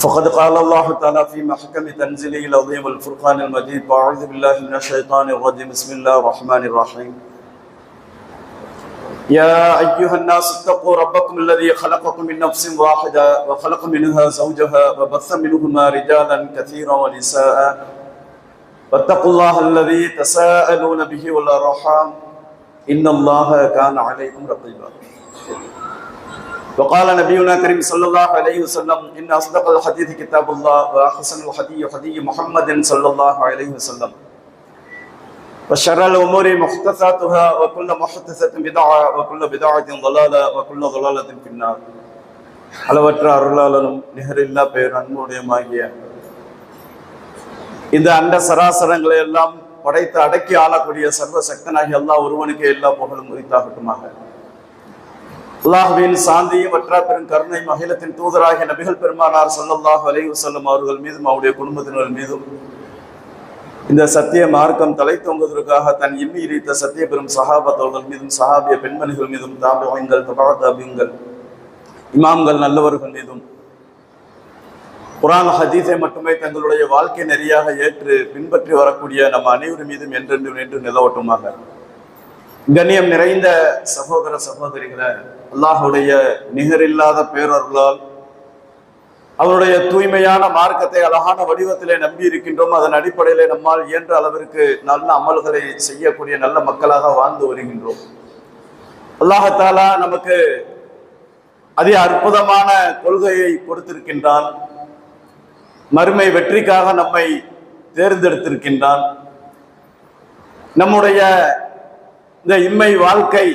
فقد قال الله تعالى في محكم تنزيله العظيم الفرقان المجيد واعوذ بالله من الشيطان الرجيم. بسم الله الرحمن الرحيم. يا أيها الناس اتقوا ربكم الذي خلقكم من نفس واحدة وخلق منها زوجها وبث منهما رجالا كثيرا ونساء. واتقوا الله الذي تساءلون به والأرحام. إن الله كان عليكم رقيبا. وقال نبينا كريم صلى الله عليه وسلم إن أصدق الحديث كتاب الله وأحسن الحديث حديث محمد صلى الله عليه وسلم وشر الأمور محدثاتها وكل محدثة بدعة وكل بدعة ضلالة وكل ضلالة في النار அளவற்ற அருளாளனும் நிகரில்லா பேர் அன்புடையமாகிய இந்த அண்ட சராசரங்களை எல்லாம் படைத்து அடக்கி ஆளக்கூடிய சர்வ சக்தனாகி அல்லாஹ் ஒருவனுக்கு எல்லா புகழும் உரித்தாகட்டுமாக அல்லாஹுவின் சாந்தியும் வற்றா பெரும் கருணை மகிழத்தின் தூதராகிய நபிகள் பெருமானார் சொல்லல்லாஹ் அலைஹி செல்லும் அவர்கள் மீதும் அவருடைய குடும்பத்தினர் மீதும். இந்த சத்திய மார்க்கம் தலை தொங்குவதற்காக தன் இம்மி இறைத்த சத்திய பெரும் சஹாபத்தவர்கள் மீதும் சஹாபிய பெண்மணிகள் மீதும் தாபியங்கள் தபா தாபியங்கள் இமாம்கள் நல்லவர்கள் மீதும். குரான் ஹதீஸை மட்டுமே தங்களுடைய வாழ்க்கை நெறியாக ஏற்று பின்பற்றி வரக்கூடிய நம்ம அனைவரும் மீதும் என்றென்று நின்று நிலவட்டுமாக. கண்ணியம் நிறைந்த சகோதர சகோதரிகளை அல்லாஹுடைய நிகரில்லாத பேரர்களால் அவருடைய தூய்மையான மார்க்கத்தை அழகான வடிவத்திலே நம்பி இருக்கின்றோம் அதன் அடிப்படையிலே நம்மால் இயன்ற அளவிற்கு நல்ல அமல்களை செய்யக்கூடிய நல்ல மக்களாக வாழ்ந்து வருகின்றோம். அல்லாஹத்தாலா நமக்கு அதிக அற்புதமான கொள்கையை கொடுத்திருக்கின்றான். மறுமை வெற்றிக்காக நம்மை தேர்ந்தெடுத்திருக்கின்றான். நம்முடைய இந்த இம்மை வாழ்க்கை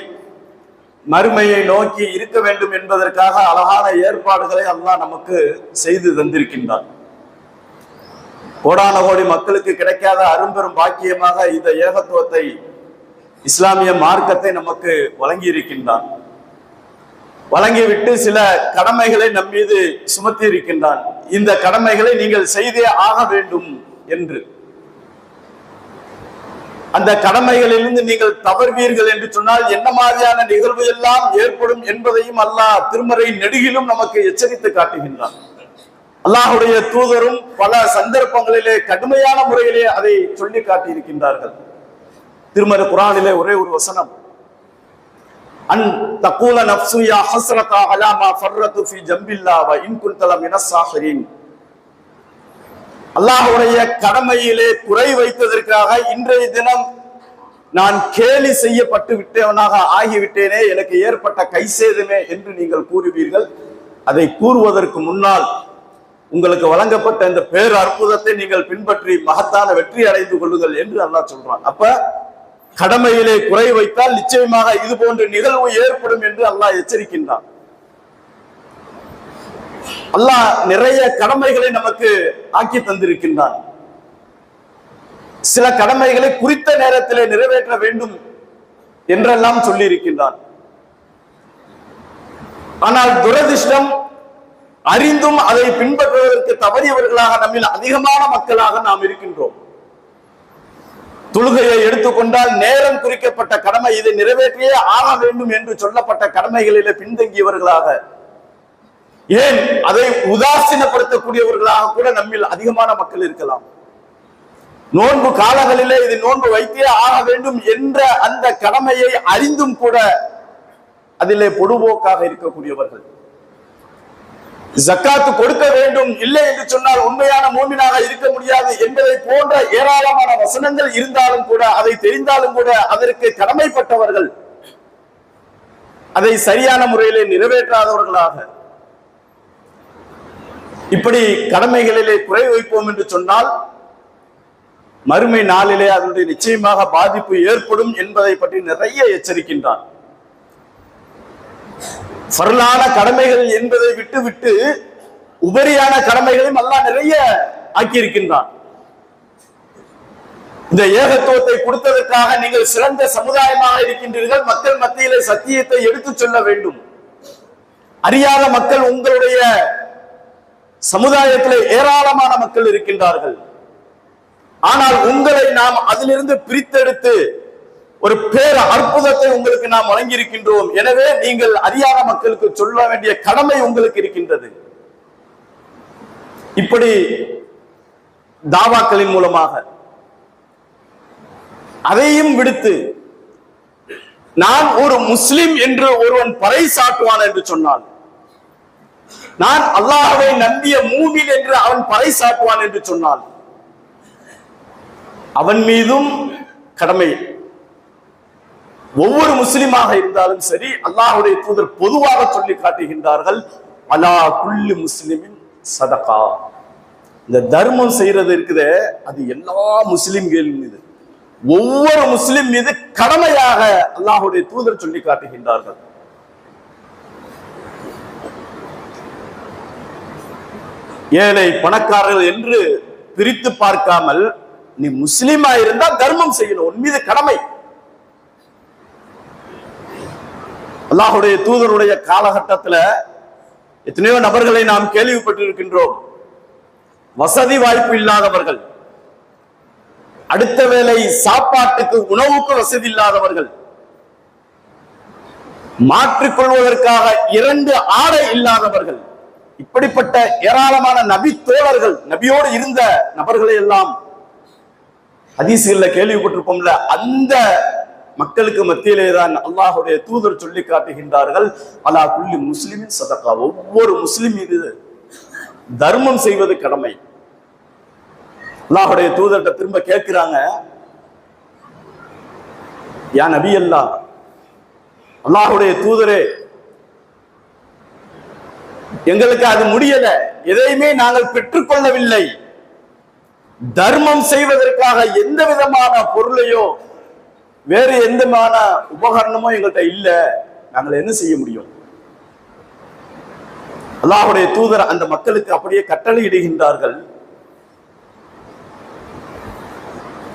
மறுமையை நோக்கி இருக்க வேண்டும் என்பதற்காக அழகான ஏற்பாடுகளை அல்லாஹ் நமக்கு செய்து தந்திருக்கின்றான். கோடான கோடி மக்களுக்கு கிடைக்காத அரும்பெரும் பாக்கியமாக இந்த ஏகத்துவத்தை இஸ்லாமிய மார்க்கத்தை நமக்கு வழங்கி இருக்கின்றான் வழங்கிவிட்டு சில கடமைகளை நம் மீது சுமத்தி இருக்கின்றான் இந்த கடமைகளை நீங்கள் செய்தே ஆக வேண்டும் என்று. அந்த கடமைகளிலிருந்து நீங்கள் தவறுவீர்கள் என்று சொன்னால் என்ன மாதிரியான நிகழ்வு எல்லாம் ஏற்படும் என்பதையும் அல்லாஹ் திருமறை நெடுகிலும் நமக்கு எச்சரித்து காட்டுகின்றான். அல்லாஹுடைய தூதரும் பல சந்தர்ப்பங்களிலே கடுமையான முறையிலே அதை சொல்லி காட்டியிருக்கின்றார்கள். திருமறை குரானிலே ஒரே ஒரு வசனம். அன் தக்கூல நப்சு யா ஹஸ்ரதா அலாமா ஃபர்ரத்து ஃபி ஜம்பில்லா வ இன் குன்தல மினஸ்ஸாஹிரின் அல்லாஹுடைய கடமையிலே குறை வைத்ததற்காக இன்றைய தினம் நான் கேலி செய்யப்பட்டு விட்டவனாக ஆகிவிட்டேனே எனக்கு ஏற்பட்ட கைசேதமே என்று நீங்கள் கூறுவீர்கள். அதை கூறுவதற்கு முன்னால் உங்களுக்கு வழங்கப்பட்ட இந்த பேர் அற்புதத்தை நீங்கள் பின்பற்றி மகத்தான வெற்றி அடைந்து கொள்ளுங்கள் என்று அல்லாஹ் சொல்றான். அப்ப கடமையிலே குறை வைத்தால் நிச்சயமாக இது போன்ற நிகழ்வு ஏற்படும் என்று அல்லாஹ் எச்சரிக்கின்றான். அல்லாஹ் நிறைய கடமைகளை நமக்கு ஆக்கி தந்திருக்கின்றான். சில கடமைகளை குறித்த நேரத்திலே நிறைவேற்ற வேண்டும் என்றெல்லாம் சொல்லியிருக்கின்றான். ஆனால் துரதிர்ஷ்டம் அறிந்தும் அதை பின்பற்றுவதற்கு தவறியவர்களாக நம்மில் அதிகமான மக்களாக நாம் இருக்கின்றோம். தொழுகையை எடுத்துக்கொண்டால் நேரம் குறிக்கப்பட்ட கடமை இதை நிறைவேற்றியே ஆக வேண்டும் என்று சொல்லப்பட்ட கடமைகளிலே பின்தங்கியவர்களாக ஏன்? அதை உதாசீனப்படுத்தக்கூடியவர்களாக கூட நம்மில் அதிகமான மக்கள் இருக்கலாம். நோன்பு காலங்களிலே இது நோன்பு வைத்தே ஆக வேண்டும் என்ற அந்த கடமையை அறிந்தும் கூட அதிலே பொடுபோக்காக இருக்கக்கூடியவர்கள். ஜக்காத்து கொடுக்க வேண்டும் இல்லை என்று சொன்னால் உண்மையான மூமினாக இருக்க முடியாது என்பதை போன்ற ஏராளமான வசனங்கள் இருந்தாலும் கூட அதை தெரிந்தாலும் கூட அதற்கு கடமைப்பட்டவர்கள் அதை சரியான முறையிலே நிறைவேற்றாதவர்களாக இப்படி கடமைகளிலே குறை வைப்போம் என்று சொன்னால் மறுமை நாளிலே அதனுடைய நிச்சயமாக பாதிப்பு ஏற்படும் என்பதை பற்றி நிறைய எச்சரிக்கின்றான் சரளான கடமைகள் என்பதை விட்டு விட்டு உபரியான கடமைகளையும் எல்லாம் நிறைய ஆக்கியிருக்கின்றான். இந்த ஏகத்துவத்தை கொடுத்ததற்காக நீங்கள் சிறந்த சமுதாயமாக இருக்கின்றீர்கள் மக்கள் மத்தியிலே சத்தியத்தை எடுத்துச் சொல்ல வேண்டும். அறியாத மக்கள் உங்களுடைய சமுதாயத்திலே ஏராளமான மக்கள் இருக்கின்றார்கள். ஆனால் உங்களை நாம் அதிலிருந்து பிரித்தெடுத்து ஒரு பேர அற்புதத்தை உங்களுக்கு நாம் வழங்கியிருக்கின்றோம். எனவே நீங்கள் அறியாத மக்களுக்கு சொல்ல வேண்டிய கடமை உங்களுக்கு இருக்கின்றது. இப்படி தாவாக்களின் மூலமாக அதையும் விடுத்து நான் ஒரு முஸ்லிம் என்று ஒருவன் பறை சாட்டுவான் என்று சொன்னான் நான் அல்லாஹாவை நம்பிய மூமின் என்று அவன் பறைசாட்டுவான் என்று சொன்னான் அவன் மீதும் கடமை. ஒவ்வொரு முஸ்லிமாக இருந்தாலும் சரி அல்லாஹுடைய தூதர் பொதுவாக சொல்லி காட்டுகின்றார்கள் அலா குல்லு முஸ்லிமின் சதகா. இந்த தர்மம் செய்யறது இருக்குதே அது எல்லா முஸ்லிம்கள் மீது. ஒவ்வொரு முஸ்லிம் மீது கடமையாக அல்லாஹ்வுடைய தூதர் சொல்லி காட்டுகின்றார்கள். ஏழை பணக்காரர்கள் என்று பிரித்து பார்க்காமல் நீ முஸ்லீமா இருந்தா தர்மம் செய்யணும். உன் மீது கடமை. அல்லாஹுடைய தூதருடைய காலகட்டத்துல எத்தனையோ நபர்களை நாம் கேள்விப்பட்டிருக்கின்றோம். வசதி வாய்ப்பு இல்லாதவர்கள். அடுத்த வேளை சாப்பாட்டுக்கு உணவுக்கு வசதி இல்லாதவர்கள். மாற்றிக்கொள்வதற்காக இரண்டு ஆடை இல்லாதவர்கள். இப்படிப்பட்ட ஏராளமான நபி தோழர்கள் நபியோடு இருந்த நபர்களை எல்லாம் ஹதீசுகள்ல கேள்விப்பட்டிருப்போம்ல அந்த மக்களுக்கு மத்தியிலே தான் அல்லாஹுடைய தூதர் சொல்லி காட்டுகின்றார்கள் அலா குல்லி முஸ்லிமின் சதக்கா. ஒவ்வொரு முஸ்லிம் இது தர்மம் செய்வது கடமை. அல்லாஹுடைய தூதர்கிட்ட திரும்ப கேட்கிறாங்க யா நபி அல்லா அல்லாஹுடைய தூதரே எங்களுக்கு அது முடியல. எதையுமே நாங்கள் பெற்றுக்கொள்ளவில்லை. தர்மம் செய்வதற்காக எந்த விதமான பொருளையோ வேறு எந்த விதமான உபகரணமோ எங்கள்கிட்ட இல்ல. நாங்கள் என்ன செய்ய முடியும்? அல்லாஹுடைய தூதர் அந்த மக்களுக்கு அப்படியே கட்டளையிடுகின்றார்கள்.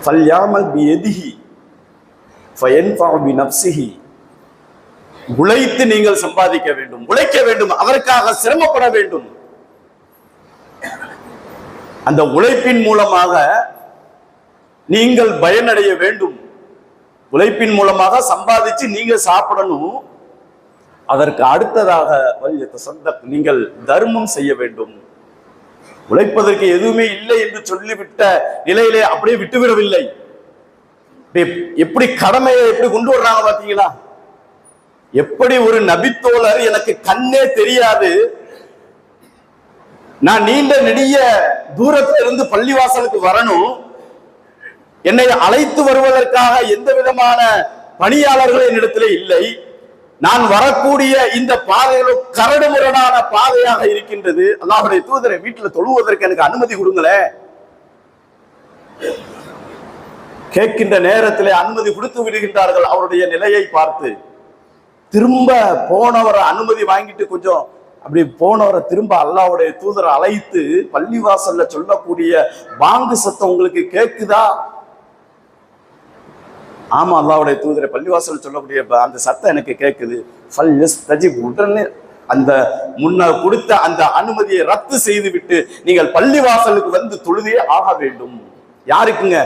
ஃபல்யாமல் பி ஃபயன்ஃபஅ பினஃப்ஸிஹி உழைத்து நீங்கள் சம்பாதிக்க வேண்டும். உழைக்க வேண்டும். அதற்காக சிரமப்பட வேண்டும். அந்த உழைப்பின் மூலமாக நீங்கள் பயனடைய வேண்டும். உழைப்பின் மூலமாக சம்பாதிச்சு நீங்க சாப்பிடணும். அதற்கு அடுத்ததாக வலியத்த நீங்கள் தர்மம் செய்ய வேண்டும். உழைப்பதற்கு எதுவுமே இல்லை என்று சொல்லிவிட்ட நிலையிலே அப்படியே விட்டுவிடவில்லை. எப்படி கடமையை எப்படி கொண்டு வர்றாங்க பாத்தீங்களா? எப்படி ஒரு நபித்தோழர் எனக்கு கண்ணே தெரியாது? நான் நீண்ட நெடிய தூரத்துல இருந்து பள்ளிவாசலுக்கு வரணும். என்னை அழைத்து வருவதற்காக எந்த விதமான பணியாளர்கள் என்னிடத்திலே இல்லை. நான் வரக்கூடிய இந்த பாதைகளும் கரடு முரடான பாதையாக இருக்கின்றது. அல்லாஹுடைய தூதரை வீட்டுல தொழுவதற்கு எனக்கு அனுமதி கொடுங்களேன் கேட்கின்ற நேரத்திலே அனுமதி கொடுத்து விடுகின்றார்கள் அவருடைய நிலையை பார்த்து. திரும்ப போனவரை அனுமதி வாங்கிட்டு கொஞ்சம் அப்படி போனவரை திரும்ப அல்லாவுடைய தூதரை அழைத்து பள்ளிவாசல்ல சொல்லக்கூடிய வாங்கு சத்தம் உங்களுக்கு கேக்குதா? ஆமா அல்லாவுடைய தூதரை பள்ளிவாசல் சொல்லக்கூடிய அந்த சத்தம் எனக்கு கேக்குது. ஃபல் தஜிப் உடனே அந்த முன்ன கொடுத்த அந்த அனுமதியை ரத்து செய்து விட்டு நீங்கள் பள்ளிவாசலுக்கு வந்து தொழுதே ஆக வேண்டும். யாருக்குங்க?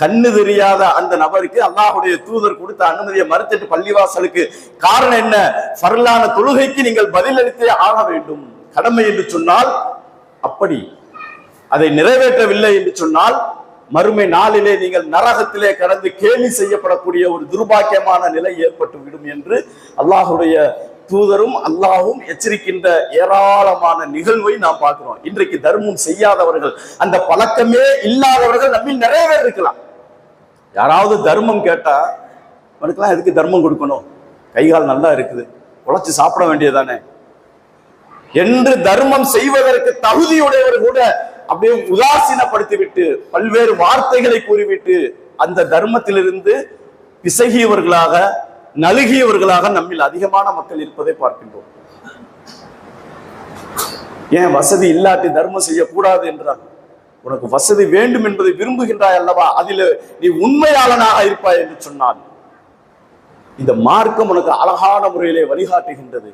கண்ணு தெரியாத அந்த நபருக்கு அல்லாஹுடைய தூதர் கொடுத்த அனுமதியை மறுத்துட்டு பள்ளிவாசலுக்கு. காரணம் என்ன? பரலான தொழுகைக்கு நீங்கள் பதிலளித்தே ஆக வேண்டும். கடமை என்று சொன்னால் அப்படி. அதை நிறைவேற்றவில்லை என்று சொன்னால் மறுமை நாளிலே நீங்கள் நரகத்திலே கடந்து கேலி செய்யப்படக்கூடிய ஒரு துர்பாக்கியமான நிலை ஏற்பட்டு விடும் என்று அல்லாஹுடைய தூதரும் அல்லாஹும் எச்சரிக்கின்ற ஏராளமான நிகழ்வை நாம் பார்க்கிறோம். இன்றைக்கு தர்மம் செய்யாதவர்கள் அந்த பழக்கமே இல்லாதவர்கள் நம்மில் நிறைய பேர் இருக்கலாம். யாராவது தர்மம் கேட்டால் உனக்குலாம் எதுக்கு தர்மம் கொடுக்கணும்? கை கால் நல்லா இருக்குது. உழைச்சி சாப்பிட வேண்டியதானே என்று தர்மம் செய்வதற்கு தகுதியுடையவர் கூட அப்படியே உதாசீனப்படுத்திவிட்டு பல்வேறு வார்த்தைகளை கூறிவிட்டு அந்த தர்மத்திலிருந்து பிசகியவர்களாக நழுகியவர்களாக நம்மில் அதிகமான மக்கள் இருப்பதை பார்க்கின்றோம். ஏன் வசதி இல்லாட்டி தர்மம் செய்யக்கூடாது என்றார் உனக்கு வசதி வேண்டும் என்பதை விரும்புகின்றாய் அல்லவா? அதில் நீ உண்மையாளனாக இருப்பாய் என்று சொன்னான். இந்த மார்க்கம் உனக்கு அழகான முறையிலே வழிகாட்டுகின்றது.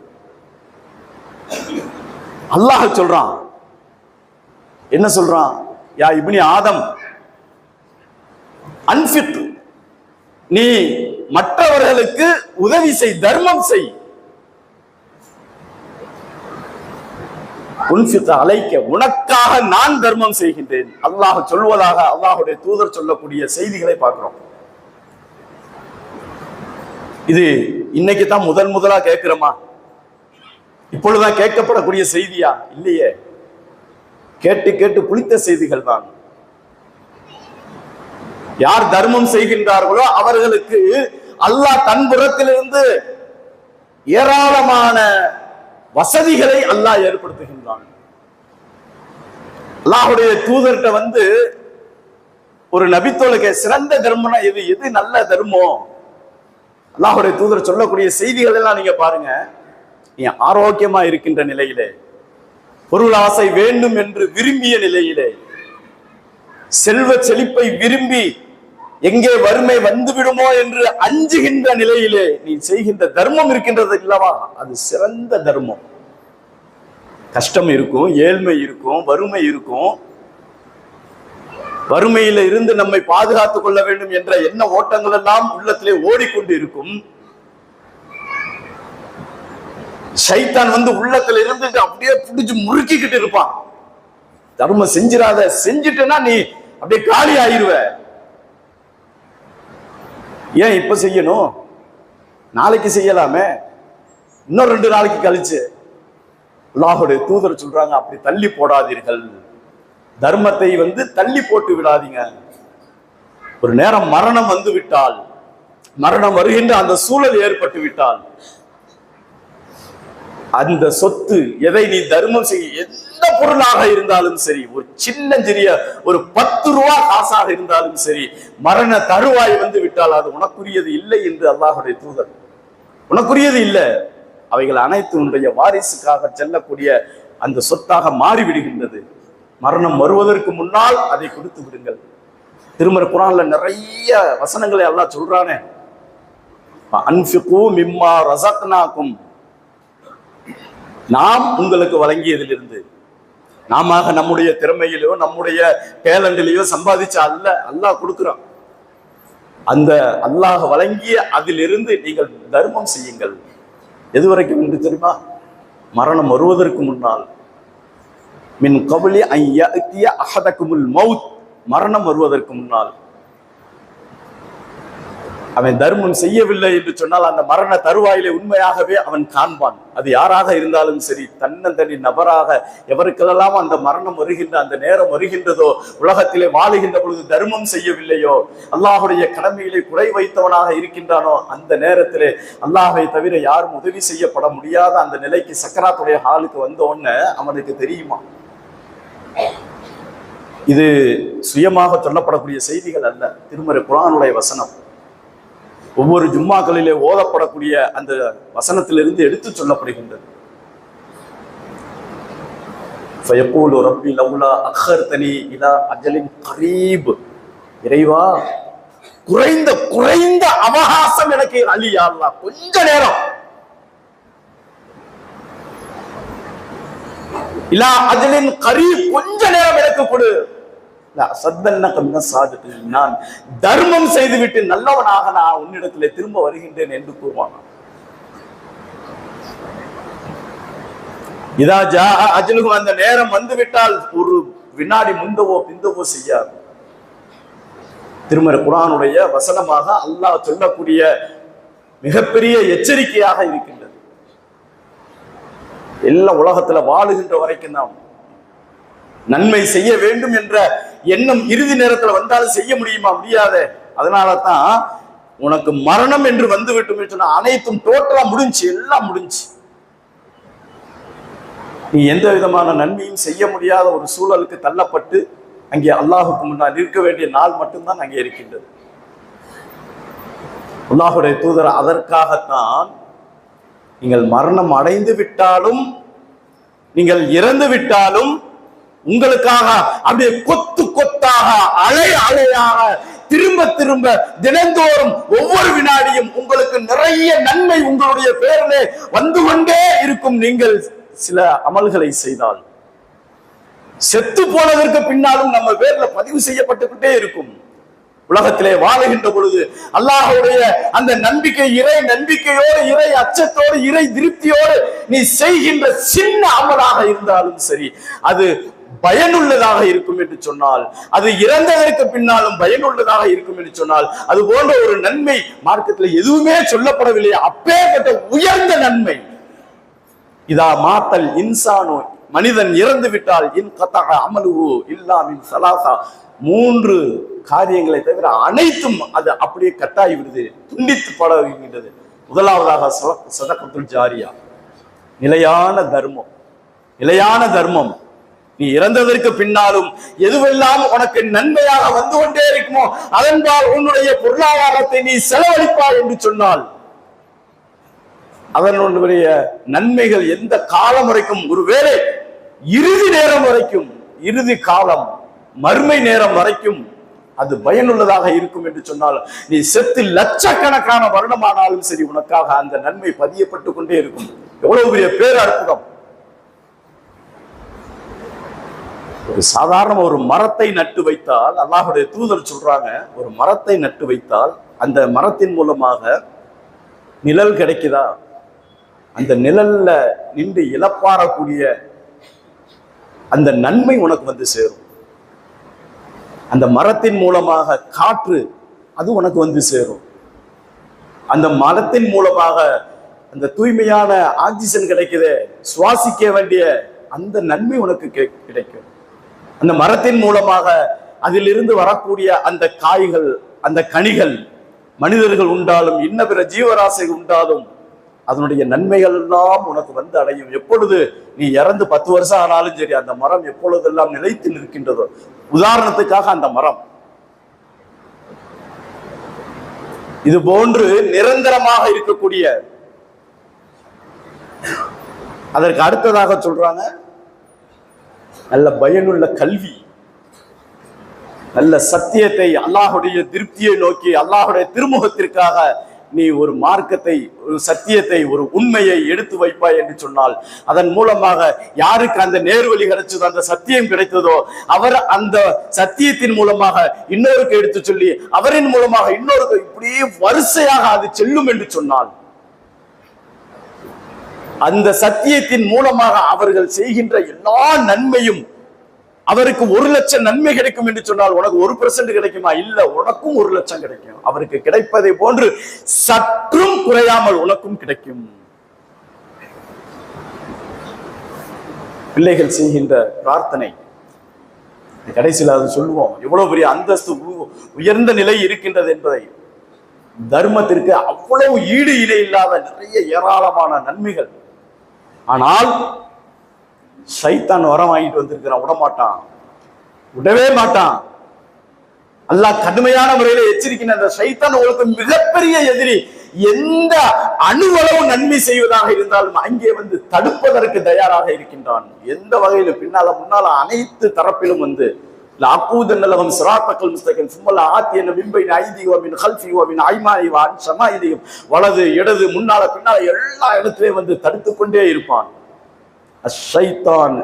அல்லாஹ் சொல்றான். என்ன சொல்றான்? யா இப்னி ஆதம் அன்பித் நீ மற்றவர்களுக்கு உதவி செய் தர்மம் செய். அழைக்க உனக்காக நான் தர்மம் செய்கின்றேன். அல்லாஹ் சொல்வதாக அல்லாஹுடைய தூதர் சொல்லக்கூடிய செய்திகளை பார்க்கிறோம். இது இன்னைக்கு தான் முதல் முதலா கேட்கிறோமா? இப்பொழுதுதான் கேட்கப்படக்கூடிய செய்தியா? இல்லையே. கேட்டு கேட்டு புளித்த செய்திகள் தான். யார் தர்மம் செய்கின்றார்களோ அவர்களுக்கு அல்லாஹ் தன்புறத்திலிருந்து ஏராளமான வசதிகளை அல்லாஹ் ஏற்படுத்துகின்றான். அல்லாஹுடைய தூதர்கிட்ட வந்து ஒரு நபித்தோளுக்கு சிறந்த தர்மம்னா எது? எது நல்ல தர்மம்? அல்லாஹுடைய தூதர் சொல்லக்கூடிய செய்திகள் எல்லாம் நீங்க பாருங்க. நீ ஆரோக்கியமா இருக்கின்ற நிலையிலே பொருள் ஆசை வேண்டும் என்று விரும்பிய நிலையிலே செல்வ செழிப்பை விரும்பி எங்கே வறுமை வந்து விடுமோ என்று அஞ்சுகின்ற நிலையிலே நீ செய்கின்ற தர்மம் இருக்கின்றது இல்லவா அது சிறந்த தர்மம். கஷ்டம் இருக்கும் ஏழ்மை இருக்கும் வறுமை இருக்கும். வறுமையில இருந்து நம்மை பாதுகாத்துக் கொள்ள வேண்டும் என்ற எண்ண ஓட்டங்கள் எல்லாம் உள்ளத்திலே ஓடிக்கொண்டு இருக்கும் சைத்தான் வந்து உள்ளத்துல இருந்து அப்படியே பிடிச்சு முறுக்கிக்கிட்டு இருப்பான். தர்மம் செஞ்சிடாத செஞ்சுட்டேன்னா நீ அப்படியே காலி ஆயிருவ ஏன் இப்ப செய்யணும்? நாளைக்கு செய்யலாமே? இன்னும் ரெண்டு நாளைக்கு கழிச்சு. அல்லாஹுடைய தூதர் சொல்றாங்க அப்படி தள்ளி போடாதீர்கள். தர்மத்தை வந்து தள்ளி போட்டு விடாதீங்க. ஒரு நேரம் மரணம் வந்து விட்டால் மரணம் வருகின்ற அந்த சூழல் ஏற்பட்டு விட்டால் அந்த சொத்து எதை நீ தர்மம் செய்ய எந்த பொருளாக இருந்தாலும் சரி ஒரு சின்ன சிறிய ஒரு பத்து ரூபா காசாக இருந்தாலும் சரி மரண தருவாய் வந்து விட்டால் அது உனக்குரியது இல்லை என்று அல்லாஹுடைய தூதர். உனக்குரியது இல்லை. அவைகள் அனைத்து உன்னுடைய வாரிசுக்காக செல்லக்கூடிய அந்த சொத்தாக மாறிவிடுகின்றது. மரணம் வருவதற்கு முன்னால் அதை கொடுத்து விடுங்கள். திருமண குரான்ல நிறைய வசனங்களை எல்லாம் சொல்றானே. அன்பிக்கும் மிம்மா ரசக்னாக்கும் நாம் உங்களுக்கு வழங்கியதிலிருந்து நாம நம்முடைய திறமையிலோ நம்முடைய டேலண்டிலையோ சம்பாதிச்ச அல்ல அல்லாஹ் கொடுக்குறான். அந்த அல்லாஹ் வழங்கிய அதிலிருந்து நீங்கள் தர்மம் செய்யுங்கள். எது வரைக்கும் என்று தெரியுமா? மரணம் வருவதற்கு முன்னால் மின் கபலி ஐயா அகதக்குமுல் மவுத் மரணம் வருவதற்கு முன்னால் அவன் தர்மம் செய்யவில்லை என்று சொன்னால் அந்த மரண தருவாயிலே உண்மையாகவே அவன் காண்பான். அது யாராக இருந்தாலும் சரி தன்னந்தனி நபராக எவருக்கெல்லாம் அந்த மரணம் வருகின்ற அந்த நேரம் வருகின்றதோ உலகத்திலே வாழுகின்ற பொழுது தர்மம் செய்யவில்லையோ அல்லாஹுடைய கடமையிலே குறை வைத்தவனாக இருக்கின்றானோ அந்த நேரத்திலே அல்லாஹை தவிர யாரும் உதவி செய்யப்பட முடியாத அந்த நிலைக்கு சக்கராத்துடைய ஹாலுக்கு வந்த உடனே அவனுக்கு தெரியுமா? இது சுயமாக சொல்லப்படக்கூடிய செய்திகள் அல்ல திருமறை குரானுடைய வசனம். ஒவ்வொரு ஜும்மாக்களிலே ஓதப்படக்கூடிய அந்த வசனத்திலிருந்து எடுத்து சொல்லப்படுகின்றது. ஃபயக்கூலு ரப்பி லவ்லா அக்கர்தனி இலா அஜலின் கரீப். இறைவா குறைந்த குறைந்த அவகாசம் எனக்கு அலியா கொஞ்ச நேரம். இலா அஜலின் கரீப் கொஞ்ச நேரம் எனக்கு கொடு. நான் தர்மம் செய்துவிட்டு நல்லவனாக நான் உன்னிடத்திலே திரும்ப வருகின்றேன் என்று கூறுவான். இதா ஜா அந்த நேரம் வந்து விட்டால் ஒரு வினாடி முந்தவோ பிந்தவோ செய்யாது. திருமறை குரானுடைய வசனமாக அல்லாஹ் சொல்லக்கூடிய மிகப்பெரிய எச்சரிக்கையாக இருக்கின்றது. எல்லா உலகத்துல வாழுகின்ற வரைக்கும் தான் நன்மை செய்ய வேண்டும் என்ற எண்ணம் இறுதி நேரத்துல வந்தாலும் செய்ய முடியுமா? முடியாத. அதனால தான் உனக்கு மரணம் என்று வந்து விட்டு சொன்னா அனைத்தும் டோட்டலா முடிஞ்சு எல்லாம் முடிஞ்சு. நீ எந்த விதமான நன்மையும் செய்ய முடியாத ஒரு சூழலுக்கு தள்ளப்பட்டு அங்கே அல்லாஹுக்கு முன்னால் இருக்க வேண்டிய நாள் மட்டும்தான் அங்கே இருக்கின்றது. அல்லாஹுடைய தூதர் அதற்காகத்தான் நீங்கள் மரணம் அடைந்து விட்டாலும் நீங்கள் இறந்து விட்டாலும் உங்களுக்காக அப்படியே கொத்து கொத்தாக அலை அலையாக திரும்ப திரும்ப தினந்தோறும் ஒவ்வொரு வினாடியும் உங்களுக்கு நிறைய நன்மை உங்களுடைய பேரிலே வந்து கொண்டே இருக்கும். நீங்கள் சில அமல்களை செய்தால் செத்து போனதற்கு பின்னாலும் நம்ம பேர்ல பதிவு செய்யப்பட்டுக்கிட்டே இருக்கும். உலகத்திலே வாழுகின்ற பொழுது அல்லாஹுடைய அந்த நம்பிக்கை இறை நம்பிக்கையோடு இறை அச்சத்தோடு இறை திருப்தியோடு நீ செய்கின்ற சின்ன அமலாக இருந்தாலும் சரி அது பயனுள்ளதாக இருக்கும் என்று சொன்னால் அது இறந்ததற்கு பின்னாலும் பயனுள்ளதாக இருக்கும் என்று சொன்னால் அது போன்ற ஒரு நன்மை மார்க்கத்தில் எதுவுமே சொல்லப்படவில்லை. அப்பேற்பட்ட உயர்ந்த நன்மை. இதா மாத்தல் இன்சானோ மனிதன் இறந்து விட்டால் இன் கத்தக அமலுவு இல்லாமின் சலாசா. மூன்று காரியங்களை தவிர அனைத்தும் அது அப்படியே கட்டாய் விடுது துண்டித்து படகின்றது. முதலாவதாக சதக்கத்துள் ஜாரியா. நிலையான தர்மம். நிலையான தர்மம். நீ இறந்ததற்கு பின்னாலும் எதுவெல்லாம் உனக்கு நன்மையாக வந்து கொண்டே இருக்குமோ அதன்பால் உன்னுடைய பொருளாதாரத்தை நீ செலவழிப்பாய் என்று சொன்னால் அதனுடைய நன்மைகள் எந்த காலம் வரைக்கும்? ஒருவேளை இறுதி நேரம் வரைக்கும் இறுதி காலம் மறுமை நேரம் வரைக்கும் அது பயனுள்ளதாக இருக்கும் என்று சொன்னால் நீ செத்து லட்சக்கணக்கான வருடமானாலும் சரி உனக்காக அந்த நன்மை பதியப்பட்டு கொண்டே இருக்கும். எவ்வளவு பெரிய பேர் அற்புதம் ஒரு சாதாரண ஒரு மரத்தை நட்டு வைத்தால் அல்லாஹுடைய தூதர் சொல்றாங்க ஒரு மரத்தை நட்டு வைத்தால் அந்த மரத்தின் மூலமாக நிழல் கிடைக்குதா? அந்த நிழல்ல நின்று இழப்பாறக்கூடிய அந்த நன்மை உனக்கு வந்து சேரும். அந்த மரத்தின் மூலமாக காற்று அது உனக்கு வந்து சேரும். அந்த மரத்தின் மூலமாக அந்த தூய்மையான ஆக்சிஜன் கிடைக்குதே சுவாசிக்க வேண்டிய அந்த நன்மை உனக்கு கிடைக்கும். அந்த மரத்தின் மூலமாக அதிலிருந்து வரக்கூடிய அந்த காய்கள் அந்த கனிகள் மனிதர்கள் உண்டாலும் இன்ன பிற ஜீவராசி உண்டாலும் அதனுடைய நன்மைகள் எல்லாம் உனக்கு வந்து அடையும். எப்பொழுது நீ இறந்து பத்து வருஷம் ஆனாலும் சரி அந்த மரம் எப்பொழுதெல்லாம் நிலைத்து நிற்கின்றதோ உதாரணத்துக்காக அந்த மரம். இது போன்று நிரந்தரமாக இருக்கக்கூடிய அதற்கு அடுத்ததாக சொல்றாங்க நல்ல பயனுள்ள கல்வி நல்ல சத்தியத்தை அல்லாஹுடைய திருப்தியை நோக்கி அல்லாஹுடைய திருமுகத்திற்காக நீ ஒரு மார்க்கத்தை ஒரு சத்தியத்தை ஒரு உண்மையை எடுத்து வைப்பாய் என்று சொன்னால் அதன் மூலமாக யாருக்கு அந்த நேர்வழி கிடைச்சதோ அந்த சத்தியம் கிடைத்ததோ அவர் அந்த சத்தியத்தின் மூலமாக இன்னொருக்கு எடுத்து சொல்லி அவரின் மூலமாக இன்னொருக்கு இப்படியே வரிசையாக அது செல்லும் என்று சொன்னால் அந்த சத்தியத்தின் மூலமாக அவர்கள் செய்கின்ற எல்லா நன்மையும் அவருக்கு ஒரு லட்சம் நன்மை கிடைக்கும் என்று சொன்னால் உனக்கு ஒரு பெர்சன்ட் கிடைக்குமா? இல்ல உனக்கும் ஒரு லட்சம் கிடைக்கும். அவருக்கு கிடைப்பதை போன்று சற்றும் குறையாமல் உனக்கும் கிடைக்கும். பிள்ளைகள் செய்கின்ற பிரார்த்தனை. கடைசியில் அது சொல்லுவோம் எவ்வளவு பெரிய அந்தஸ்து உ- உயர்ந்த நிலை இருக்கின்றது என்பதை. தர்மத்திற்கு அவ்வளவு ஈடு இணை இல்லாத நிறைய ஏராளமான நன்மைகள். ஆனால் சைத்தான் வரம் வாங்கிட்டு வந்திருக்கிறான் விடமாட்டான். விடவே மாட்டான். அல்லாஹ் கடுமையான முறையில எச்சரிக்கின்ற அந்த சைத்தான் உங்களுக்கு மிகப்பெரிய எதிரி. எந்த அணுவளவு நன்மை செய்வதாக இருந்தாலும் அங்கே வந்து தடுப்பதற்கு தயாராக இருக்கின்றான். எந்த வகையிலும் பின்னால முன்னால அனைத்து தரப்பிலும் வந்து லாக்கூதன் நிலவம் சிராத்தக்கல் முஸ்தகன் சும்மல ஆத்தியன மின்பைன் ஐதி மின் ஹல்ஃபி மின் ஐமானி வான் சமாயிதியும் வலது இடது முன்னால பின்னால எல்லா இடத்திலையும் வந்து தடுத்துக் கொண்டே இருப்பான் அஷைத்தான்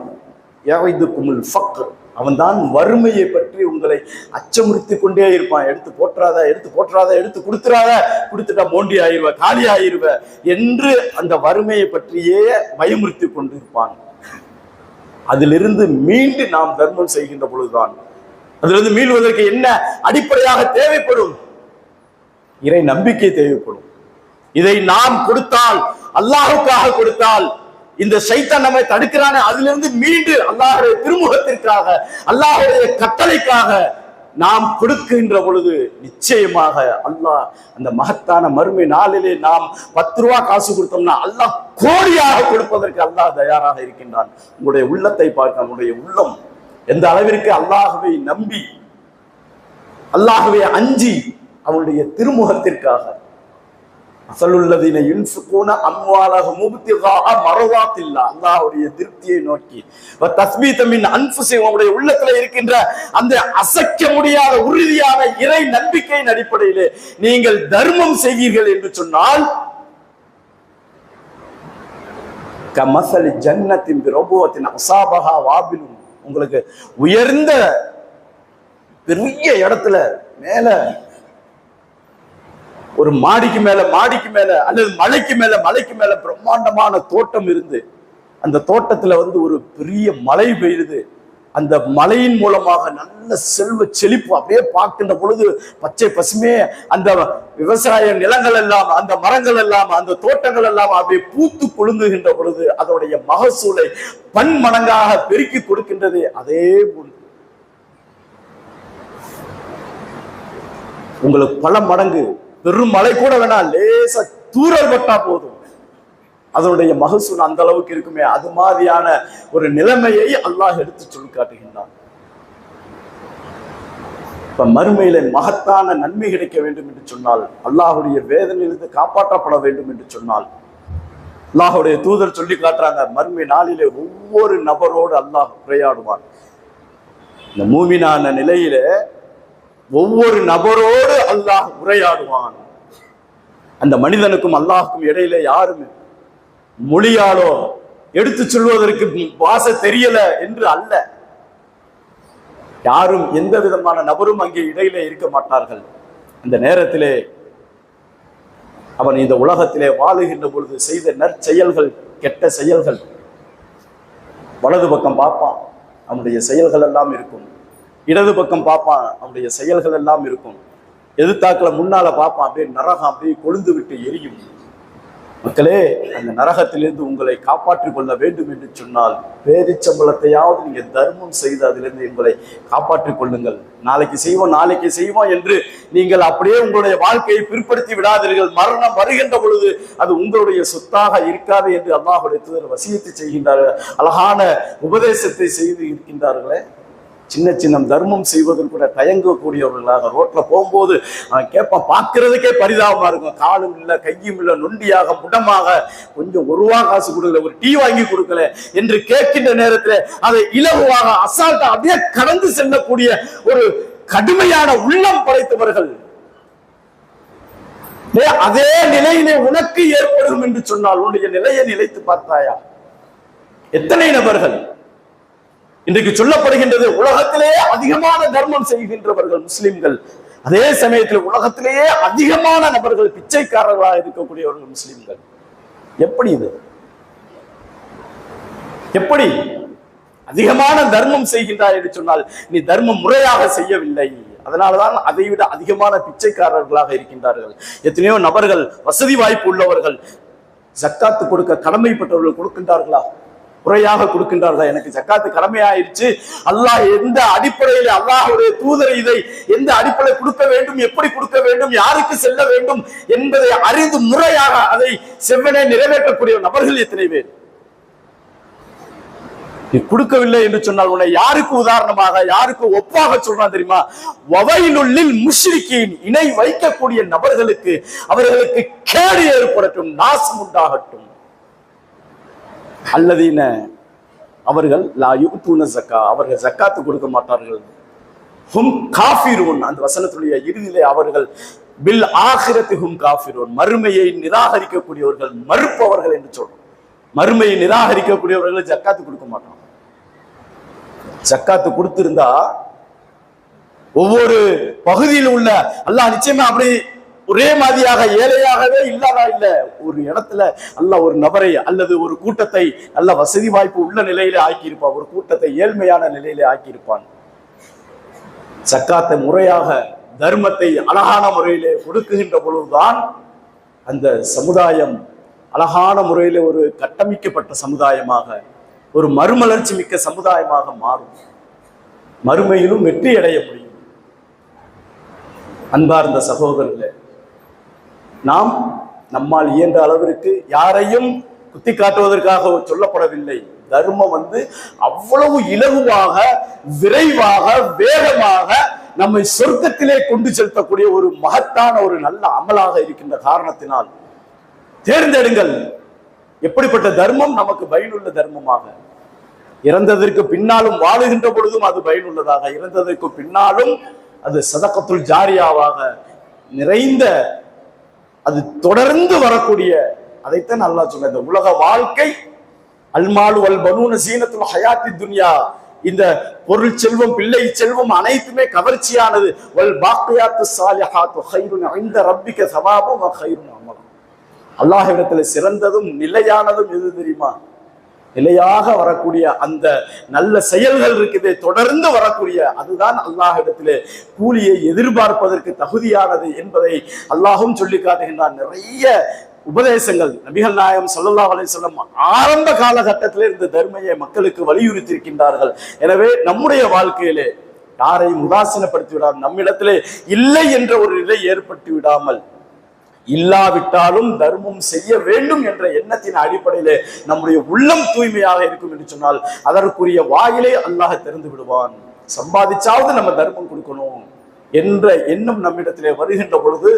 யாவைதுக்குமுல் ஃபக்ர் அவன்தான் வறுமையை பற்றி உங்களை அச்சமுறுத்தி கொண்டே இருப்பான் எடுத்து போற்றாத எடுத்து போற்றாத எடுத்து கொடுத்துறாத கொடுத்துட்டா மோண்டி ஆயிருவ காலி ஆயிருவ என்று அந்த வறுமையை பற்றியே பயமுறுத்தி கொண்டிருப்பான் அதிலிருந்து மீண்டு நாம் தர்மம் செய்கின்ற பொழுதுதான். அதிலிருந்து மீள்வதற்கு என்ன அடிப்படையாக தேவைப்படும்? இறை நம்பிக்கை தேவைப்படும். இதை நாம் கொடுத்தால் அல்லாஹுக்காக கொடுத்தால் இந்த சைத்தான் நம்மை தடுக்கிறானே அதிலிருந்து மீண்டு அல்லாஹுடைய திருமுகத்திற்காக அல்லாஹுடைய கட்டளைக்காக நாம் கொடுக்கின்ற பொழுது நிச்சயமாக அல்லாஹ் அந்த மகத்தான மறுமை நாளிலே நாம் பத்து ரூபா காசு கொடுத்தோம்னா அல்லாஹ் கோடியாக கொடுப்பதற்கு அல்லாஹ் தயாராக இருக்கின்றான். உங்களுடைய உள்ளத்தை பார்க்க உங்களுடைய உள்ளம் எந்த அளவிற்கு அல்லாஹவை நம்பி அல்லாஹவை அஞ்சி அவனுடைய திருமுகத்திற்காக அசலுள்ளதின யுன்ஃபிகூன அம்வாலக முபுத்திகாக மரதாத்தில்லா. அல்லாஹ்வுடைய திருப்தியை நோக்கி. வ தஸ்பீத மின் உங்களுடைய உள்ளத்துல இருக்கின்ற அந்த அசைக்க முடியாத உறுதியான இறை நம்பிக்கையின் அடிப்படையிலே நீங்கள் தர்மம் செய்வீர்கள் என்று சொன்னால் கமசலி ஜன்னத்தின் பிரபுவத்தின் அசாபகா வாபிலும் உங்களுக்கு உயர்ந்த பெரிய இடத்துல மேல ஒரு மாடிக்கு மேல மாடிக்கு மேல அல்லது மலைக்கு மேல மலைக்கு மேல பிரம்மாண்டமான தோட்டம் இருந்து அந்த தோட்டத்துல வந்து ஒரு பெரிய மழை பெய்யுது. அந்த மலையின் மூலமாக நல்ல செல்வ செழிப்பு அப்படியே பார்க்கின்ற பொழுது பச்சை பசுமே அந்த விவசாய நிலங்கள் எல்லாம் அந்த மரங்கள் எல்லாம் அந்த தோட்டங்கள் எல்லாம் அப்படியே பூத்து கொழுந்துகின்ற பொழுது அதனுடைய மகசூலை பன்மடங்காக பெருக்கி கொடுக்கின்றது அதே போல். உங்களுக்கு பல மடங்கு வெறும் மழை கூட வேணாம் லேசா தூரல் பட்டா போதும். அதனுடைய மகசூல் அந்த அளவுக்கு இருக்குமே அது மாதிரியான ஒரு நிலைமையை அல்லாஹ் எடுத்து சொல்லி காட்டுகின்றான். இப்ப மறுமையில மகத்தான நன்மை கிடைக்க வேண்டும் என்று சொன்னால் அல்லாஹுடைய வேதனையிலிருந்து காப்பாற்றப்பட வேண்டும் என்று சொன்னால் அல்லாஹுடைய தூதர் சொல்லி காட்டுறாங்க மறுமை நாளிலே ஒவ்வொரு நபரோடு அல்லாஹ் உரையாடுவான். இந்த மூமினான நிலையில ஒவ்வொரு நபரோடு அல்லாஹ் உரையாடுவான். அந்த மனிதனுக்கும் அல்லாஹுக்கும் இடையில யாருமே மொழியாலோ எடுத்து சொல்வதற்கு வாச தெரியல என்று அல்ல. யாரும் எந்த விதமான நபரும் அங்கே இடையில இருக்க மாட்டார்கள். அந்த நேரத்திலே அவன் இந்த உலகத்திலே வாழுகின்ற பொழுது செய்த நற்செயல்கள் கெட்ட செயல்கள். வலது பக்கம் பார்ப்பான். அவனுடைய செயல்கள் எல்லாம் இருக்கும். இடது பக்கம் பார்ப்பான் அவனுடைய செயல்கள் எல்லாம் இருக்கும். எதிர்த்தாக்கில் முன்னால பார்ப்பான் அப்படியே நரகம் அப்படியே கொழுந்து விட்டு எரியும். மக்களே அந்த நரகத்திலிருந்து உங்களை காப்பாற்றிக் கொள்ள வேண்டும் என்று சொன்னால் பேரிச்சம்பளத்தையாவது நீங்க தர்மம் செய்து அதிலிருந்து உங்களை காப்பாற்றிக் கொள்ளுங்கள். நாளைக்கு செய்வோம் நாளைக்கு செய்வோம் என்று நீங்கள் அப்படியே உங்களுடைய வாழ்க்கையை பிற்படுத்தி விடாதீர்கள். மரணம் வருகின்ற பொழுது அது உங்களுடைய சொத்தாக இருக்காது என்று அல்லாஹுடைய தூதர் வசியத்தை செய்கின்றார்கள். அழகான உபதேசத்தை செய்து இருக்கின்றார்களே. சின்ன சின்ன தர்மம் செய்வதற்கு கூட தயங்கக்கூடியவர்களாக ரோட்ல போகும்போது அவன் கேட்பான் பார்க்கறதுக்கே பரிதாபமா இருக்கும். காலும் இல்லை கையும் இல்லை நொண்டியாக முடமாக கொஞ்சம் ஒரு ரூபா காசு கொடுக்கல ஒரு டீ வாங்கி கொடுக்கல என்று கேட்கின்ற நேரத்தில் அதை இலகுவாக அசால்ட்டா அப்படியே கடந்து செல்லக்கூடிய ஒரு கடுமையான உள்ளம் படைத்தவர்கள். ஏ, அதே நிலையிலே உனக்கு ஏற்படும் என்று சொன்னால் உன்னுடைய நிலையை நிலைத்து பார்த்தாயா? எத்தனை நபர்கள்? இன்றைக்கு சொல்லப்படுகின்றது உலகத்திலேயே அதிகமான தர்மம் செய்கின்றவர்கள் முஸ்லிம்கள். அதே சமயத்தில் உலகத்திலேயே அதிகமான நபர்கள் பிச்சைக்காரர்களாக இருக்கக்கூடியவர்கள் முஸ்லிம்கள். எப்படி இது? எப்படி? அதிகமான தர்மம் செய்கின்றாய் என்று சொன்னால் நீ தர்மம் முறையாக செய்யவில்லை. அதனாலதான் அதை விட அதிகமான பிச்சைக்காரர்களாக இருக்கின்றார்கள். எத்தனையோ நபர்கள் வசதி வாய்ப்பு உள்ளவர்கள் ஜக்காத்து கொடுக்க கடமைப்பட்டவர்கள் கொடுக்கின்றார்களா? முறையாக கொடுக்கின்றார்களா? எனக்கு ஜக்காத்து கடமையாயிருச்சு. அல்லாஹ் எந்த அடிப்படையில் அல்லாஹுடைய தூதர் இதை எந்த அடிப்படை கொடுக்க வேண்டும் எப்படி கொடுக்க வேண்டும் யாருக்கு செல்ல வேண்டும் என்பதை அறிந்து முறையாக அதை செவ்வனே நிறைவேற்றக்கூடிய நபர்கள் எத்தனை பேர்? நீ கொடுக்கவில்லை என்று சொன்னால் உன்னை யாருக்கு உதாரணமாக யாருக்கு ஒப்பாக சொல்றான் தெரியுமா? வவையிலுள்ளில் முஷ்ரிக்கின் இணை வைக்கக்கூடிய நபர்களுக்கு அவர்களுக்கு கேடு ஏற்படட்டும் நாசம் உண்டாகட்டும். அல்லதீன அவர்கள் லா யுத்தூன ஜக்கா அவர்கள் ஜக்காத்து கொடுக்க மாட்டார்கள். ஹும் காஃபிரூன் அந்த வசனத்துடைய இறுதியிலே அவர்கள் பில் ஆகிரத்து ஹும் காஃபிரூன் மறுமையை நிராகரிக்கக்கூடியவர்கள் மறுப்பவர்கள் என்று சொல்றோம். மறுமையை நிராகரிக்கக்கூடியவர்கள் ஜக்காத்து கொடுக்க மாட்டாங்க. ஜக்காத்து கொடுத்திருந்தா ஒவ்வொரு பகுதியில் உள்ள அல்லாஹ் நிச்சயமா அப்படி ஒரே மாதிரியாக ஏழையாகவே இல்லாதா இல்ல? ஒரு இடத்துல அல்ல ஒரு நபரை அல்லது ஒரு கூட்டத்தை நல்ல வசதி வாய்ப்பு உள்ள நிலையிலே ஆக்கியிருப்பான். ஒரு கூட்டத்தை ஏழ்மையான நிலையிலே ஆக்கியிருப்பான். சக்காத்தை முறையாக தர்மத்தை அழகான முறையிலே கொடுக்குகின்ற பொழுதுதான் அந்த சமுதாயம் அழகான முறையிலே ஒரு கட்டமைக்கப்பட்ட சமுதாயமாக ஒரு மறுமலர்ச்சி மிக்க சமுதாயமாக மாறும். மறுமையிலும் வெற்றி அடைய முடியும். அன்பார்ந்த சகோதரர்களே நாம் நம்மால் இயன்ற அளவிற்கு யாரையும் குத்தி காட்டுவதற்காக சொல்லப்படவில்லை. தர்மம் வந்து அவ்வளவு இலகுவாக விரைவாக வேகமாக நம்மை சொர்க்கத்திலே கொண்டு செலுத்தக்கூடிய ஒரு மகத்தான ஒரு நல்ல அமலாக இருக்கின்ற காரணத்தினால் தேர்ந்தெடுங்கள். எப்படிப்பட்ட தர்மம்? நமக்கு பயனுள்ள தர்மமாக. இறந்ததற்கு பின்னாலும் வாழுகின்ற பொழுதும் அது பயனுள்ளதாக. இறந்ததற்கு பின்னாலும் அது சதக்கத்துள் ஜாரியாவாக நிறைந்த அது தொடர்ந்து வரக்கூடிய அதைத்தான் நல்லா சொன்ன இந்த உலக வாழ்க்கை அல்மாலு அல் பனூன சீனத்துல ஹயாத்தி துன்யா இந்த பொருள் செல்வம் பிள்ளை செல்வம் அனைத்துமே கவர்ச்சியானது. வல் பாக்கியாத்து சாலிஹாத்து ஹைருன் இந்த ரப்பிக்க சவாபம் ஹைருன் அமலும். அல்லாஹ்விடத்துல சிறந்ததும் நிலையானதும் எது தெரியுமா? நிலையாக வரக்கூடிய அந்த நல்ல செயல்கள் இருக்குது தொடர்ந்து வரக்கூடிய அதுதான் அல்லாஹ்விடத்திலே கூலியை எதிர்பார்ப்பதற்கு தகுதியானது என்பதை அல்லாஹும் சொல்லி காட்டுகின்றான். நிறைய உபதேசங்கள் நபிகள் நாயகம் ஸல்லல்லாஹு அலிசல்லம் ஆரம்ப காலகட்டத்திலே இந்த தர்மையை மக்களுக்கு வலியுறுத்தி இருக்கின்றார்கள் எனவே நம்முடைய வாழ்க்கையிலே யாரையும் உதாசீனப்படுத்தி விடாமல் நம்மிடத்திலே இல்லை என்ற ஒரு நிலை ஏற்பட்டு விடாமல் இல்லாவிட்டாலும் தர்மம் செய்ய வேண்டும் என்ற எண்ணத்தின் அடிப்படையிலே நம்முடைய உள்ளம் தூய்மையாக இருக்கும் என்று சொன்னால் அதற்குரிய வாயிலே அல்லாஹ் திறந்து விடுவான். சம்பாதிச்சாவது நம்ம தர்மம் கொடுக்கணும் என்ற எண்ணம் நம்மிடத்திலே வருகின்ற பொழுது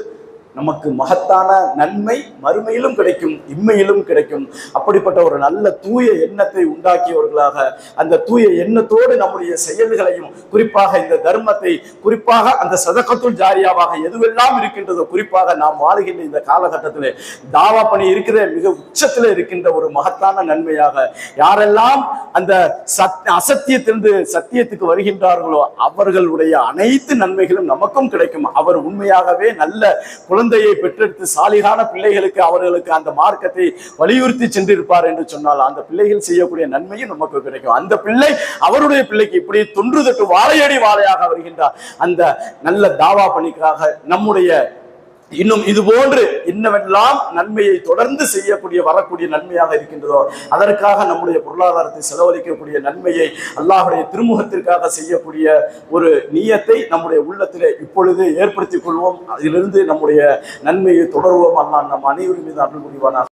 நமக்கு மகத்தான நன்மை மறுமையிலும் கிடைக்கும் இம்மையிலும் கிடைக்கும். அப்படிப்பட்ட ஒரு நல்ல தூய எண்ணத்தை உண்டாக்கியவர்களாக அந்த தூய எண்ணத்தோடு நம்முடைய செயல்களையும் குறிப்பாக இந்த தர்மத்தை குறிப்பாக அந்த சதக்கத்துள் ஜாரியாவாக எதுவெல்லாம் இருக்கின்றதோ குறிப்பாக நாம் வாழுகின்ற இந்த காலகட்டத்தில் தாவா பணி இருக்கிற மிக உச்சத்தில் இருக்கின்ற ஒரு மகத்தான நன்மையாக யாரெல்லாம் அந்த சத் அசத்தியத்திலிருந்து சத்தியத்துக்கு வருகின்றார்களோ அவர்களுடைய அனைத்து நன்மைகளும் நமக்கும் கிடைக்கும். அவர் உண்மையாகவே நல்ல குழந்தையை பெற்றெடுத்து சாலிகான பிள்ளைகளுக்கு அவர்களுக்கு அந்த மார்க்கத்தை வலியுறுத்தி சென்றிருப்பார் என்று சொன்னால் அந்த பிள்ளைகள் செய்யக்கூடிய நன்மையும் நமக்கு கிடைக்கும். அந்த பிள்ளை அவருடைய பிள்ளைக்கு இப்படி தொன்று தொட்டு வாழையடி வாழையாக வருகின்றார். அந்த நல்ல தாவா பணிக்காக நம்முடைய இன்னும் இது போன்று இன்னவெல்லாம் நன்மையை தொடர்ந்து செய்யக்கூடிய வரக்கூடிய நன்மையாக இருக்கின்றதோ அதற்காக நம்முடைய பொருளாதாரத்தை செலவழிக்கக்கூடிய நன்மையை அல்லாஹுடைய திருமுகத்திற்காக செய்யக்கூடிய ஒரு நியத்தை நம்முடைய உள்ளத்தில் இப்பொழுது ஏற்படுத்திக் கொள்வோம். அதிலிருந்து நம்முடைய நன்மையை தொடர்வோம். அல்லாஹ் நம் அனைவரும் மீது அருள் புரிவானாக.